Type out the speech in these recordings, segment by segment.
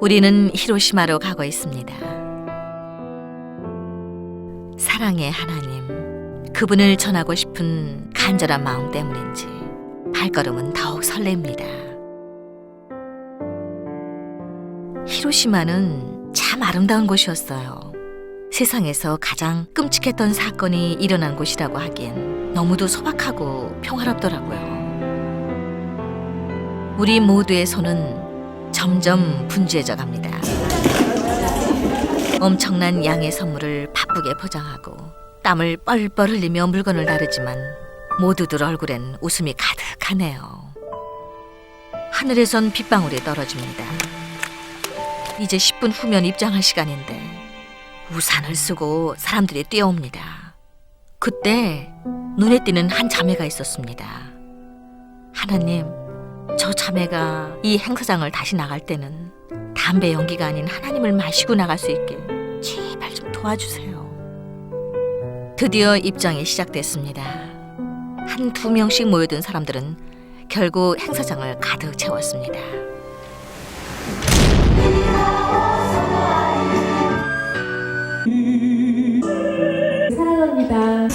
우리는 히로시마로 가고 있습니다. 사랑의 하나님, 그분을 전하고 싶은 간절한 마음 때문인지 발걸음은 더욱 설렙니다. 히로시마는 참 아름다운 곳이었어요. 세상에서 가장 끔찍했던 사건이 일어난 곳이라고 하기엔 너무도 소박하고 평화롭더라고요. 우리 모두의 손은 점점 분주해져 갑니다. 엄청난 양의 선물을 바쁘게 포장하고 땀을 뻘뻘 흘리며 물건을 나르지만 모두들 얼굴엔 웃음이 가득하네요. 하늘에선 빗방울이 떨어집니다. 이제 10분 후면 입장할 시간인데 우산을 쓰고 사람들이 뛰어옵니다. 그때 눈에 띄는 한 자매가 있었습니다. 하나님, 저 자매가 이 행사장을 다시 나갈 때는 담배 연기가 아닌 하나님을 마시고 나갈 수 있게 제발 좀 도와주세요. 드디어 입장이 시작됐습니다. 한 두 명씩 모여든 사람들은 결국 행사장을 가득 채웠습니다. 사랑합니다.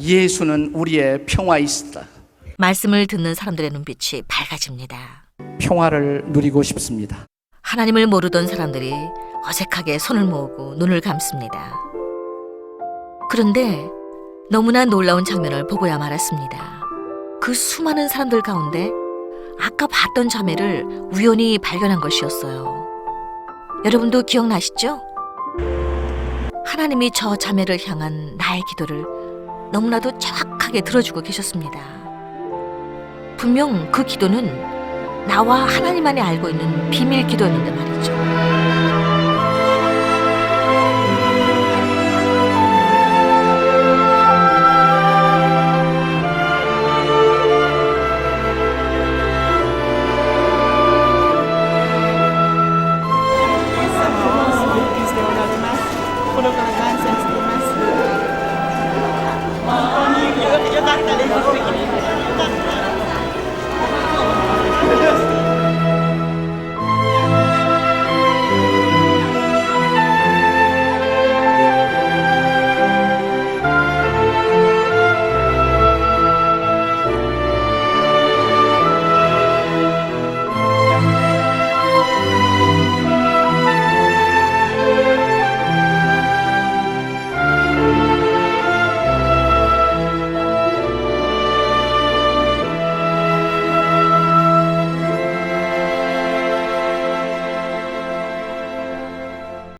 예수는 우리의 평화이시다. 말씀을 듣는 사람들의 눈빛이 밝아집니다. 평화를 누리고 싶습니다. 하나님을 모르던 사람들이 어색하게 손을 모으고 눈을 감습니다. 그런데 너무나 놀라운 장면을 보고야 말았습니다. 그 수많은 사람들 가운데 아까 봤던 자매를 우연히 발견한 것이었어요. 여러분도 기억나시죠? 하나님이 저 자매를 향한 나의 기도를 너무나도 정확하게 들어주고 계셨습니다. 분명 그 기도는 나와 하나님만이 알고 있는 비밀 기도였는데 말이죠.